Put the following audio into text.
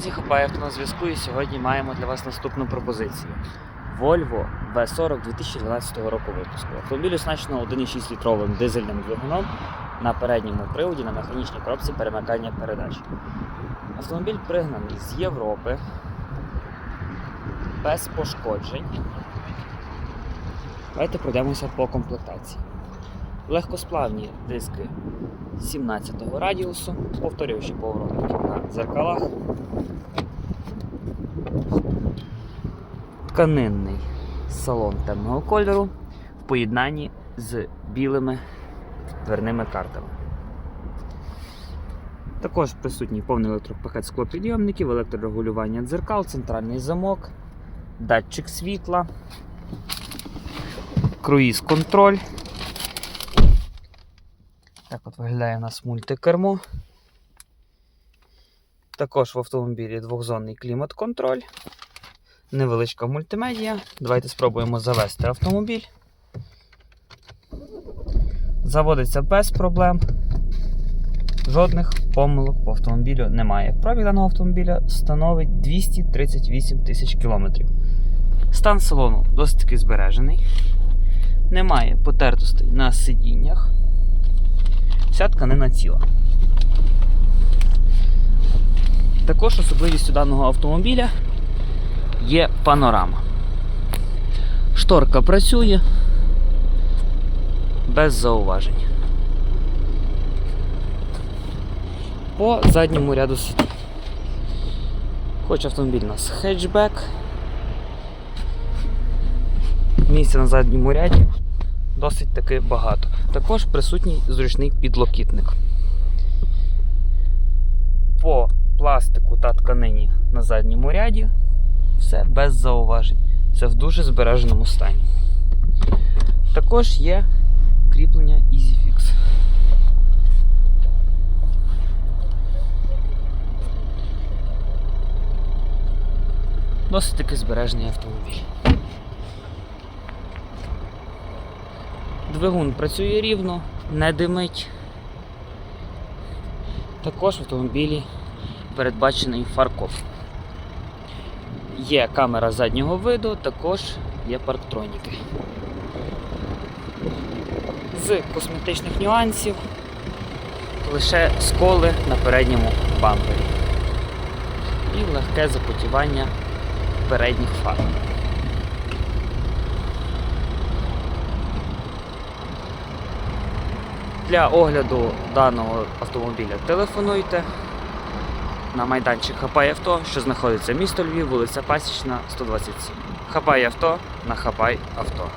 друзі, хапає авто на зв'язку і сьогодні маємо для вас наступну пропозицію. Volvo V40 2012 року випуску. Автомобіль оснащено 1,6 літровим дизельним двигуном на передньому приводі на механічній коробці перемикання передач. Автомобіль пригнаний з Європи без пошкоджень. Давайте пройдемося по комплектації. Легкосплавні диски 17-го радіусу, повторюючи поворотники на дзеркалах. Тканинний салон темного кольору в поєднанні з білими дверними картами. Також присутній повний електропакет склопідйомників, електрорегулювання дзеркал, центральний замок, датчик світла, круїз-контроль. Так от виглядає у нас мультикермо. Також в автомобілі двохзонний клімат-контроль, невеличка мультимедія. Давайте спробуємо завести автомобіль. Заводиться без проблем. Жодних помилок по автомобілю немає. Пробіг даного автомобіля становить 238 тисяч кілометрів. Стан салону досить таки збережений. Немає потертостей на сидіннях. Вся тканина ціла. Також особливістю даного автомобіля є панорама. Шторка працює без зауважень. По задньому ряду сидінь. Хоч автомобіль у нас хетчбек. Місця на задньому ряді досить таки багато. Також присутній зручний підлокітник. По пластику та тканині на задньому ряді все без зауважень. Все в дуже збереженому стані. Також є кріплення EasyFix. Досить таки збережений автомобіль. Двигун працює рівно, не димить. Також в автомобілі передбачений фаркоп. Є камера заднього виду, також є парктроніки. З косметичних нюансів лише сколи на передньому бампері і легке запотівання передніх фар. Для огляду даного автомобіля телефонуйте на майданчик Хапай авто, що знаходиться місто Львів, вулиця Пасічна, 127. Хапай авто на Хапай авто.